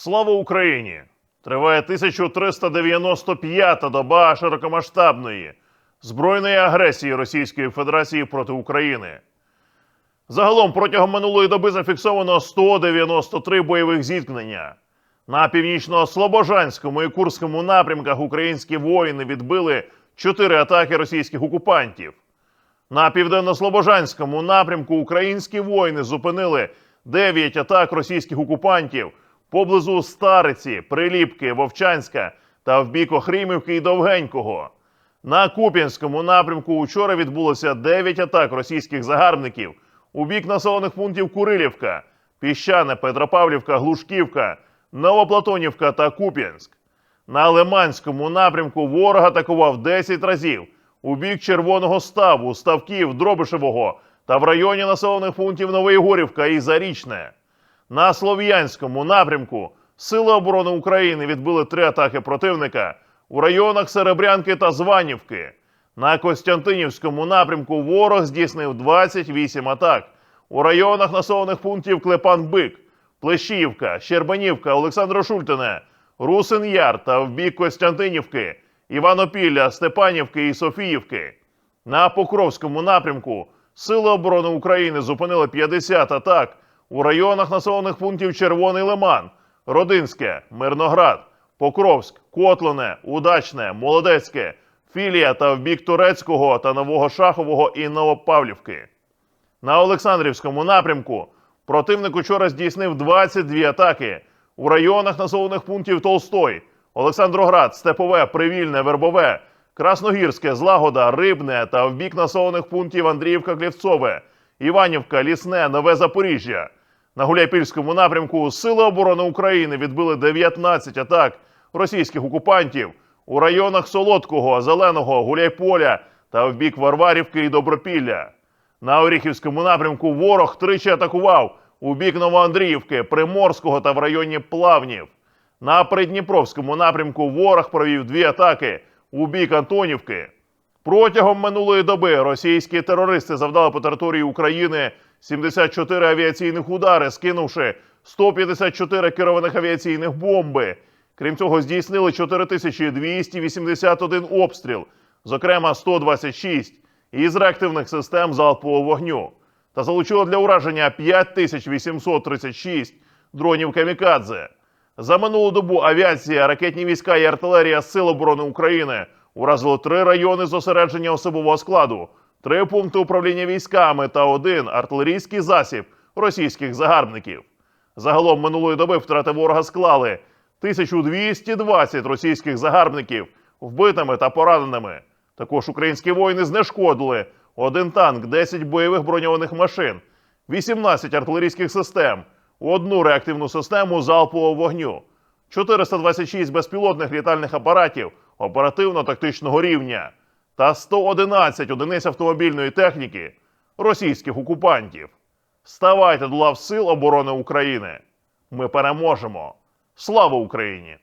Слава Україні! Триває 1395-та доба широкомасштабної збройної агресії Російської Федерації проти України. Загалом протягом минулої доби зафіксовано 193 бойових зіткнення. На північно-слобожанському і Курському напрямках українські воїни відбили 4 атаки російських окупантів. На південно-слобожанському напрямку українські воїни зупинили 9 атак російських окупантів поблизу Стариці, Приліпки, Вовчанська та в бік Охрімівки і Довгенького. На Куп'янському напрямку учора відбулося 9 атак російських загарбників у бік населених пунктів Курилівка, Піщане, Петропавлівка, Глушківка, Новоплатонівка та Куп'янськ. На Лиманському напрямку ворог атакував 10 разів у бік Червоного Ставу, Ставків, Дробишевого та в районі населених пунктів Новоєгорівка і Зарічне. На Слов'янському напрямку Сили оборони України відбили три атаки противника у районах Серебрянки та Званівки. На Костянтинівському напрямку ворог здійснив 28 атак у районах населених пунктів Клепан-Бик, Плещіївка, Щербанівка, Олександро Шультине, Русин Яр та в бік Костянтинівки, Іванопілля, Степанівки і Софіївки. На Покровському напрямку Сили оборони України зупинили 50 атак у районах населених пунктів Червоний Лиман, Родинське, Мирноград, Покровськ, Котлине, Удачне, Молодецьке, Філія та в бік Турецького та Нового Шахового і Новопавлівки. На Олександрівському напрямку противник учора здійснив 22 атаки у районах населених пунктів Толстой, Олександроград, Степове, Привільне, Вербове, Красногірське, Злагода, Рибне та в бік населених пунктів Андріївка, Клівцове, Іванівка, Лісне, Нове Запоріжжя. На Гуляйпільському напрямку Сили оборони України відбили 19 атак російських окупантів у районах Солодкого, Зеленого, Гуляйполя та в бік Варварівки і Добропілля. На Оріхівському напрямку ворог тричі атакував у бік Новоандріївки, Приморського та в районі Плавнів. На Придніпровському напрямку ворог провів дві атаки у бік Антонівки. Протягом минулої доби російські терористи завдали по території України 74 авіаційних удари, скинувши 154 керованих авіаційних бомби. Крім цього, здійснили 4281 обстріл, зокрема 126 із реактивних систем залпового вогню, та залучили для ураження 5836 дронів камікадзе. За минулу добу авіація, ракетні війська і артилерія Сил оборони України уразили три райони зосередження особового складу, три пункти управління військами та один артилерійський засіб російських загарбників. Загалом минулої доби втрати ворога склали 1220 російських загарбників вбитими та пораненими. Також українські воїни знешкодили один танк, 10 бойових броньованих машин, 18 артилерійських систем, одну реактивну систему залпового вогню, 426 безпілотних літальних апаратів оперативно-тактичного рівня та 111 одиниць автомобільної техніки російських окупантів. Ставайте до лав Сил оборони України. Ми переможемо. Слава Україні!